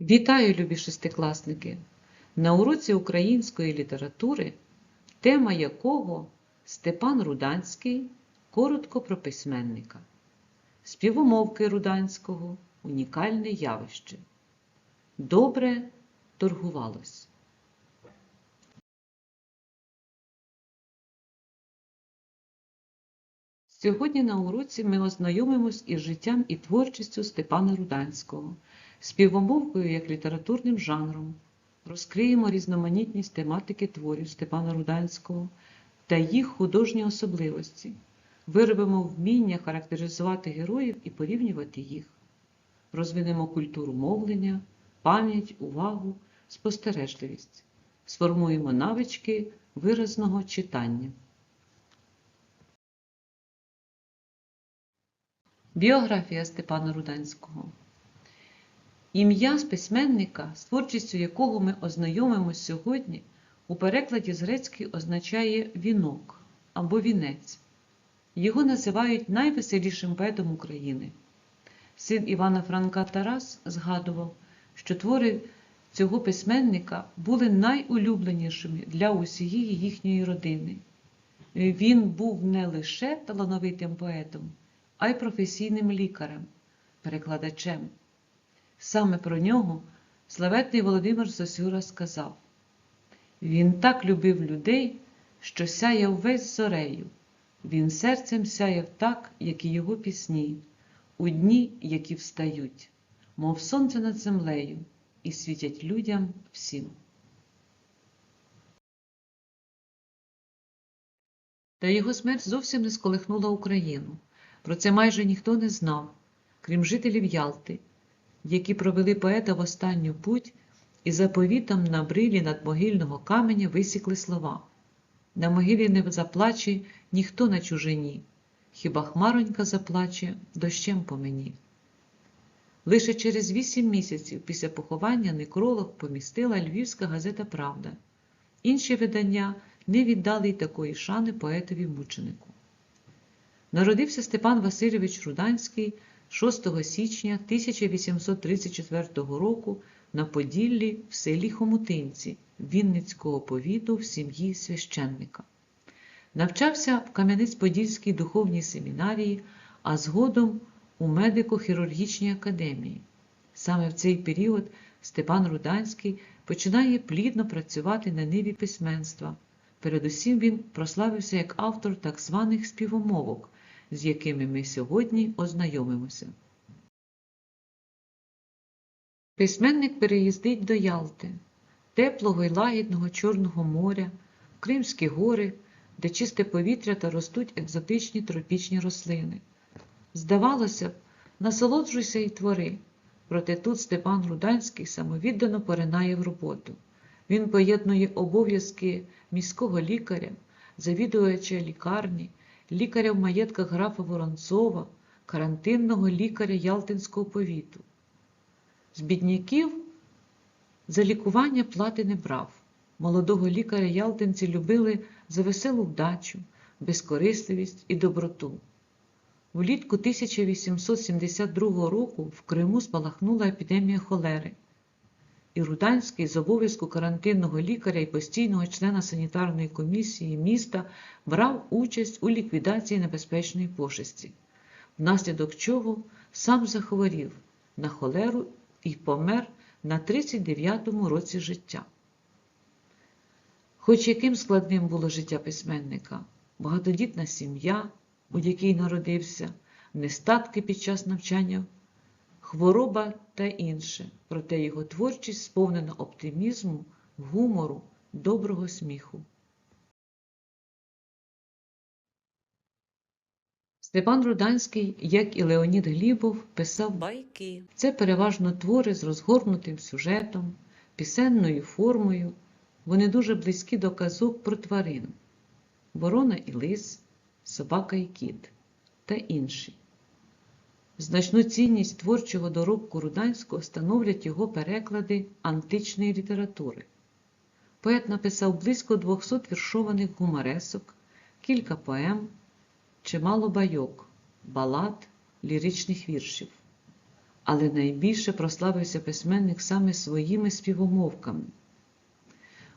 Вітаю, любі шестикласники! На уроці української літератури, тема якого Степан Руданський коротко про письменника. Співомовки Руданського унікальне явище. Добре торгувалось. Сьогодні на уроці ми ознайомимось із життям і творчістю Степана Руданського, співомовкою як літературним жанром, розкриємо різноманітність тематики творів Степана Руданського та їх художні особливості, виробимо вміння характеризувати героїв і порівнювати їх, розвинемо культуру мовлення, пам'ять, увагу, спостережливість, сформуємо навички виразного читання. Біографія Степана Руданського. Ім'я з письменника, з творчістю якого ми ознайомимось сьогодні, у перекладі з грецької означає вінок або вінець. Його називають найвеселішим поетом України. Син Івана Франка Тарас згадував, що твори цього письменника були найулюбленішими для усієї їхньої родини. Він був не лише талановитим поетом, а й професійним лікарем, перекладачем. Саме про нього славетний Володимир Сосюра сказав: Він так любив людей, що сяяв весь зорею, він серцем сяяв так, як і його пісні, у дні, які встають, мов сонце над землею, і світять людям всім. Та його смерть зовсім не сколихнула Україну. Про це майже ніхто не знав, крім жителів Ялти, які провели поета в останню путь і заповітом на брилі надмогильного каменя висікли слова. На могилі не заплаче ніхто на чужині, хіба хмаронька заплаче дощем по мені. Лише через вісім місяців після поховання некролог помістила Львівська газета Правда. Інші видання не віддали й такої шани поетові мученику. Народився Степан Васильович Руданський 6 січня 1834 року на Поділлі в селі Хомутинці Вінницького повіту в сім'ї священника. Навчався в Кам'янець-Подільській духовній семінарії, а згодом у медико-хірургічній академії. Саме в цей період Степан Руданський починає плідно працювати на ниві письменства. Передусім він прославився як автор так званих співомовок, з якими ми сьогодні ознайомимося. Письменник переїздить до Ялти, теплого й лагідного Чорного моря, Кримські гори, де чисте повітря та ростуть екзотичні тропічні рослини. Здавалося б, насолоджуйся і твори, проте тут Степан Руданський самовіддано поринає в роботу. Він поєднує обов'язки міського лікаря, завідувача лікарні, лікаря в маєтках графа Воронцова, карантинного лікаря Ялтинського повіту. З бідняків за лікування плати не брав. Молодого лікаря Ялтинці любили за веселу вдачу, безкорисливість і доброту. Влітку 1872 року в Криму спалахнула епідемія холери. І Руданський з обов'язку карантинного лікаря і постійного члена санітарної комісії міста брав участь у ліквідації небезпечної пошесті, внаслідок чого сам захворів на холеру і помер на 39-му році життя. Хоч яким складним було життя письменника, багатодітна сім'я, у якій народився, нестатки під час навчання, хвороба та інше, проте його творчість сповнена оптимізму, гумору, доброго сміху. Степан Руданський, як і Леонід Глібов, писав байки. Це переважно твори з розгорнутим сюжетом, пісенною формою. Вони дуже близькі до казок про тварин Ворона і лис, собака і кіт та інші. Значну цінність творчого доробку Руданського становлять його переклади античної літератури. Поет написав близько 200 віршованих гумаресок, кілька поем, чимало байок, балад, ліричних віршів. але найбільше прославився письменник саме своїми співомовками.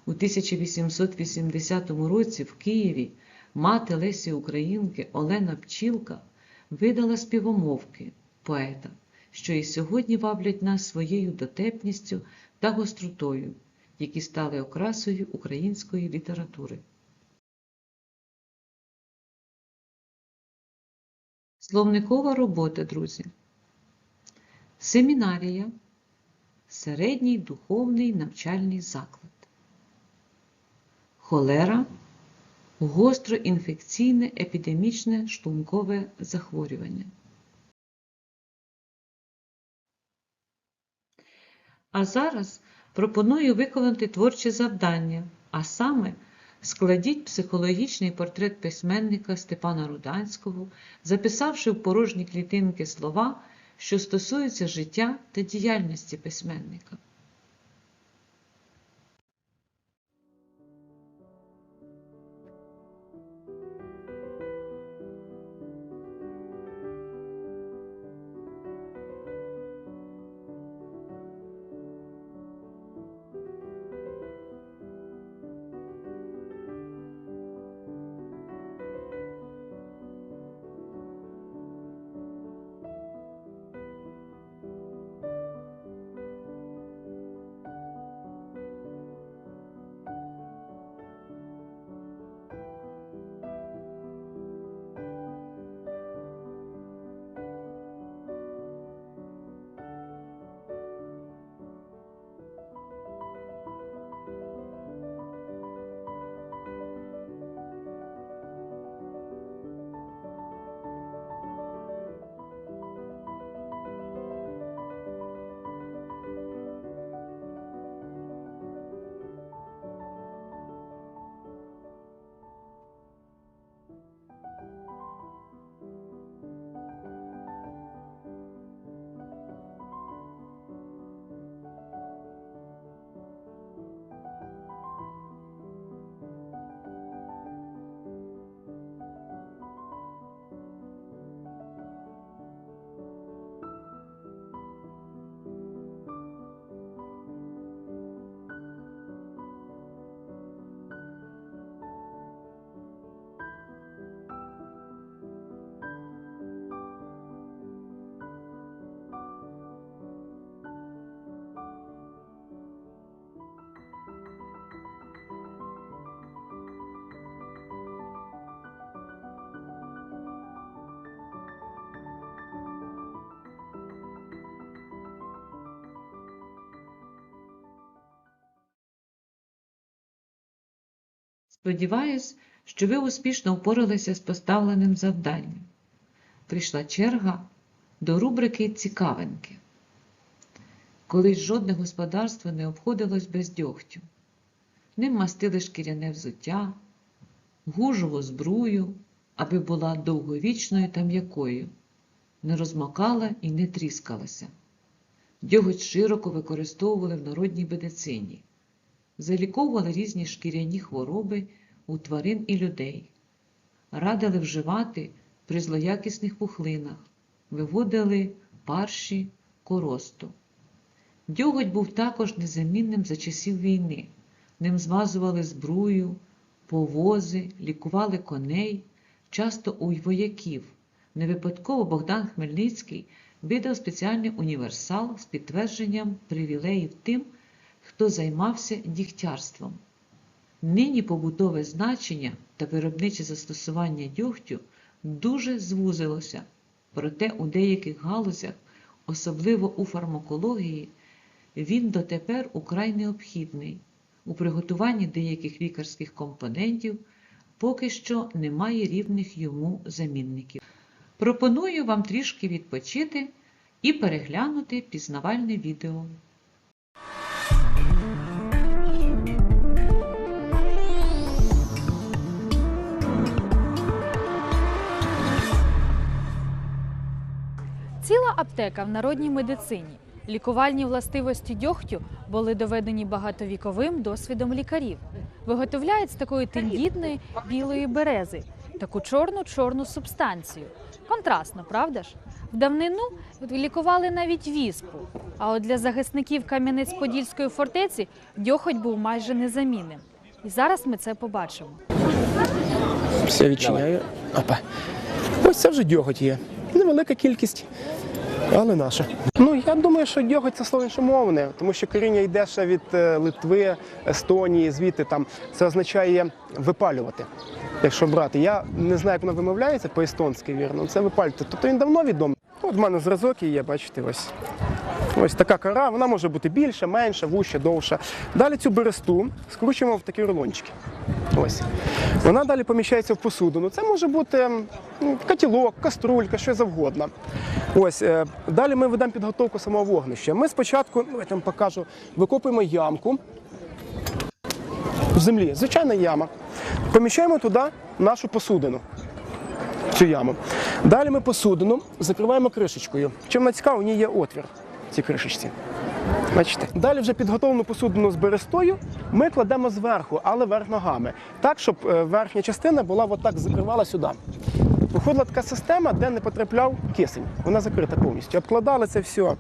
У 1880 році в Києві мати Лесі Українки Олена Пчілка видала співомовки поета, що і сьогодні ваблять нас своєю дотепністю та гостротою, які стали окрасою української літератури. Словникова робота, друзі. Семінарія середній духовний навчальний заклад. Холера гостроінфекційне епідемічне шлункове захворювання. А зараз пропоную виконати творче завдання, а саме складіть психологічний портрет письменника Степана Руданського, записавши в порожні клітинки слова, що стосуються життя та діяльності письменника. Сподіваюсь, що ви успішно впоралися з поставленим завданням. Прийшла черга до рубрики Цікавинки. Колись жодне господарство не обходилось без дьогтю. Ним мастили шкіряне взуття, гужову збрую, аби була довговічною та м'якою, не розмокала і не тріскалася. Дьоготь широко використовували в народній медицині заліковували різні шкіряні хвороби у тварин і людей, радили вживати при злоякісних пухлинах, виводили парші коросту. Дьоготь був також незамінним за часів війни. Ним змазували збрую, повози, лікували коней, часто у вояків. Не випадково Богдан Хмельницький видав спеціальний універсал з підтвердженням привілеїв тим, хто займався дігтярством. Нині побутове значення та виробниче застосування дьогтю дуже звузилося, проте у деяких галузях, особливо у фармакології, він дотепер украй необхідний. У приготуванні деяких лікарських компонентів поки що немає рівних йому замінників. Пропоную вам трішки відпочити і переглянути пізнавальне відео. Ціла аптека в народній медицині. Лікувальні властивості дьогтю були доведені багатовіковим досвідом лікарів. Виготовляють з такої тендітної білої берези. таку чорну чорну субстанцію. Контрастно, правда ж? В давнину лікували навіть віспу. А от для захисників Кам'янець-Подільської фортеці дьоготь був майже незамінним. І зараз ми це побачимо. Все відчиняю. Опа. Ось це вже дьоготь є. Невелика кількість, але наша. Ну я думаю, що дьоготь це слово іншомовне, тому що коріння йде ще від е, Литви, Естонії, звідти там. Це означає випалювати. Якщо брати, я не знаю, як воно вимовляється по-естонськи, вірно. Це випалювати. Тобто він давно відомий. От в мене зразок і є, бачите, ось. Ось така кора, вона може бути більша, менша, вуща, довша. Далі цю бересту скручуємо в такі рулончики. Ось. Вона далі поміщається в посудину. Це може бути ну, котілок, каструлька, що завгодно. Ось. е, Далі ми ведемо підготовку самого вогнища. Ми спочатку, ну, я вам покажу, викопуємо ямку в землі, звичайна яма. Поміщаємо туди нашу посудину. Цю яму. Далі ми посудину закриваємо кришечкою. Чим вона цікава, у ній є отвір цій кришечці. Бачите? Далі вже підготовлену посудину з берестою ми кладемо зверху, але верх ногами. Так, щоб е, верхня частина була отак закривала сюди. Виходила така система, де не потрапляв кисень. Вона закрита повністю. Обкладали це все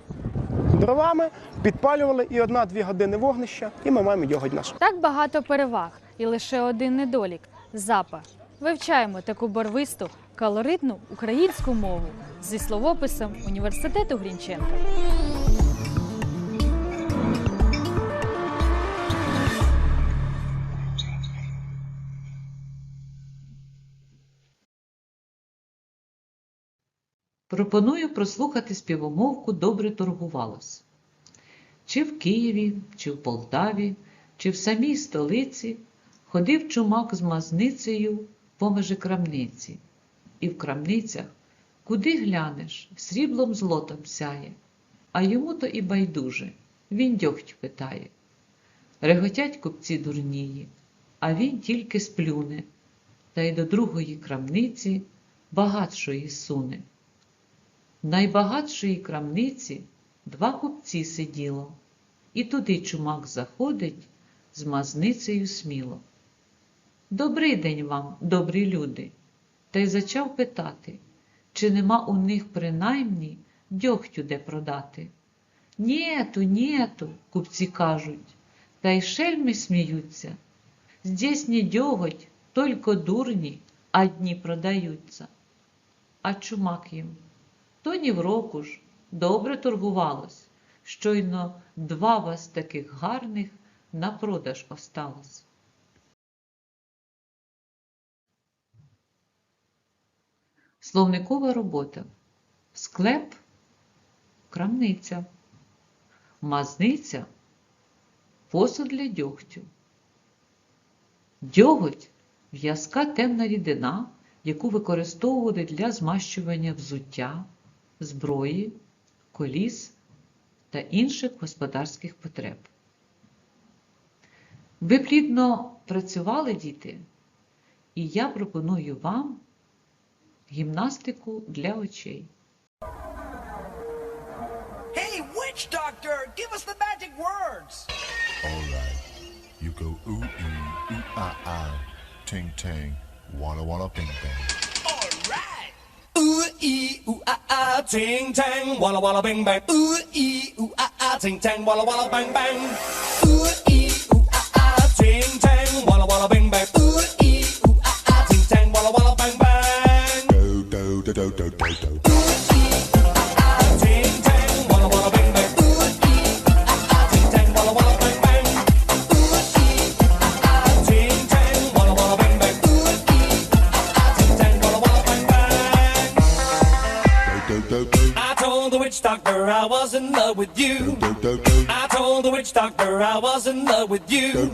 дровами, підпалювали і одна-дві години вогнища, і ми маємо йоготь наш. Так багато переваг і лише один недолік запах. Вивчаємо таку барвисту, калоритну українську мову зі словописом університету Грінченка. Пропоную прослухати співомовку Добре торгувалось. Чи в Києві, чи в Полтаві, чи в самій столиці ходив чумак з мазницею помежи крамниці. І в крамницях, куди глянеш, сріблом злотом сяє, а йому то і байдуже, він дьогть питає. Реготять купці дурнії, а він тільки сплюне, та й до другої крамниці багатшої суне. Найбагатшої крамниці два купці сиділо, і туди чумак заходить з мазницею сміло. Добрий день вам, добрі люди, та й зачав питати, чи нема у них принаймні дьогтю де продати. Нєту, нєту, купці кажуть, та й шельми сміються. Здесь не дьоготь, только дурні, одні продаються. А чумак їм. То ні в року ж, добре торгувалось. Щойно два вас таких гарних на продаж осталось. Словникова робота. Склеп, крамниця, мазниця, посуд для дьогтю. Дьоготь в'язка темна рідина, яку використовували для змащування взуття, зброї, коліс та інших господарських потреб. Ви плідно працювали, діти, і я пропоную вам гімнастику для очей. Hey, witch doctor, give us the magic words. All right. You go ooh ee, ooh ah ah, ting tang, walla walla bing bang. All right. Ooh 一呜啊啊，ting tang，哇啦哇啦 bang bang，呜一呜啊啊，ting tang，哇啦哇啦 bang bang，呜一呜啊啊，ting tang，哇啦哇啦 bang bang，呜一呜啊啊，ting tang，哇啦哇啦 bang bang，do do do do do do do，呜一呜啊啊，ting tang，哇啦哇啦 bang。Doctor I was in love with you. I told the witch doctor I was in love with you.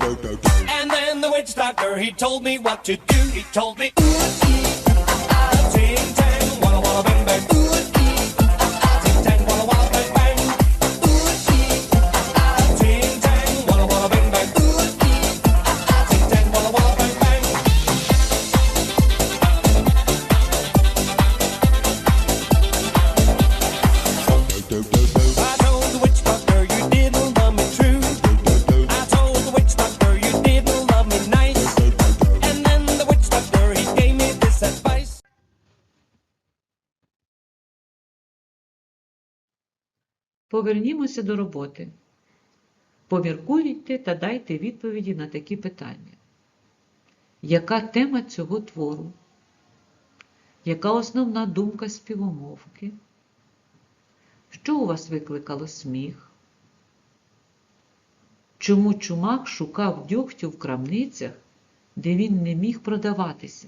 And then the witch doctor he told me what to do. He told me ooh ah ting tang walla bang Повернімося до роботи. Поміркуйте та дайте відповіді на такі питання. Яка тема цього твору? Яка основна думка співомовки? Що у вас викликало сміх? Чому чумак шукав дьогтю в крамницях, де він не міг продаватися?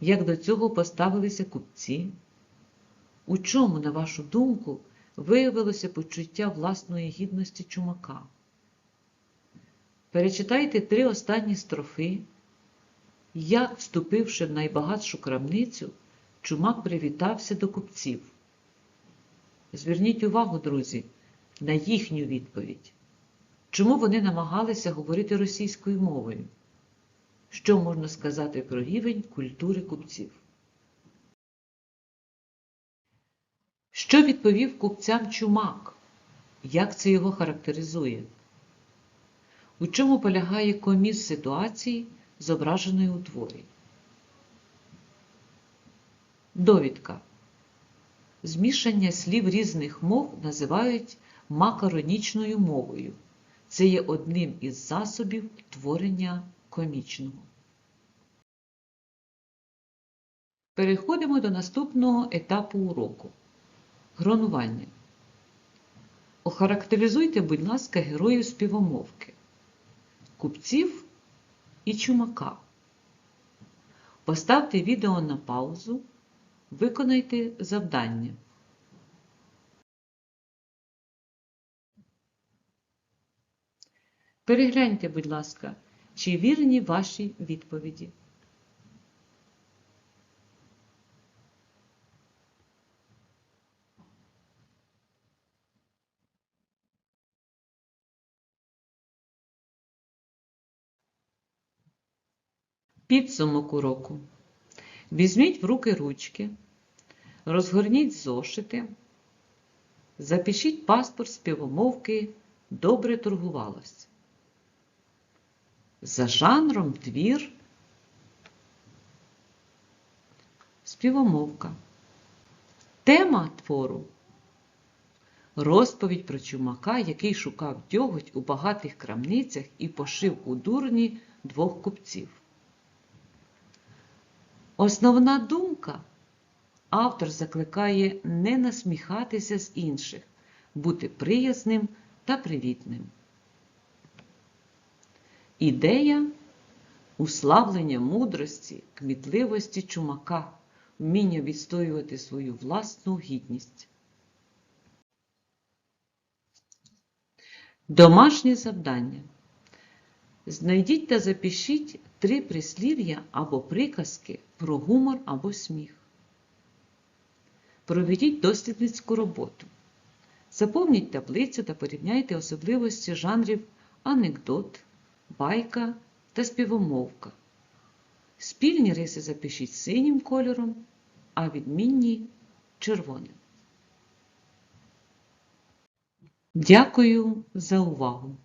Як до цього поставилися купці? У чому, на вашу думку, виявилося почуття власної гідності чумака? Перечитайте три останні строфи. Як, вступивши в найбагатшу крамницю, чумак привітався до купців. Зверніть увагу, друзі, на їхню відповідь. Чому вони намагалися говорити російською мовою? Що можна сказати про рівень культури купців? Що відповів купцям чумак? Як це його характеризує? У чому полягає коміз ситуації, зображеної у творі? Довідка. Змішання слів різних мов називають макаронічною мовою. Це є одним із засобів творення комічного. Переходимо до наступного етапу уроку. Гронування. Охарактеризуйте, будь ласка, героїв співомовки, купців і чумака. Поставте відео на паузу, виконайте завдання. Перегляньте, будь ласка, чи вірні ваші відповіді. Підсумок уроку. Візьміть в руки ручки, розгорніть зошити, запишіть паспорт співомовки «Добре торгувалось». За жанром твір співомовка. Тема твору розповідь про чумака, який шукав дьоготь у багатих крамницях і пошив у дурні двох купців. Основна думка автор закликає не насміхатися з інших, бути приязним та привітним. Ідея уславлення мудрості, кмітливості чумака, вміння відстоювати свою власну гідність. Домашнє завдання. Знайдіть та запишіть три прислів'я або приказки про гумор або сміх. Проведіть дослідницьку роботу. Заповніть таблицю та порівняйте особливості жанрів анекдот, байка та співомовка. Спільні риси запишіть синім кольором, а відмінні червоним. Дякую за увагу!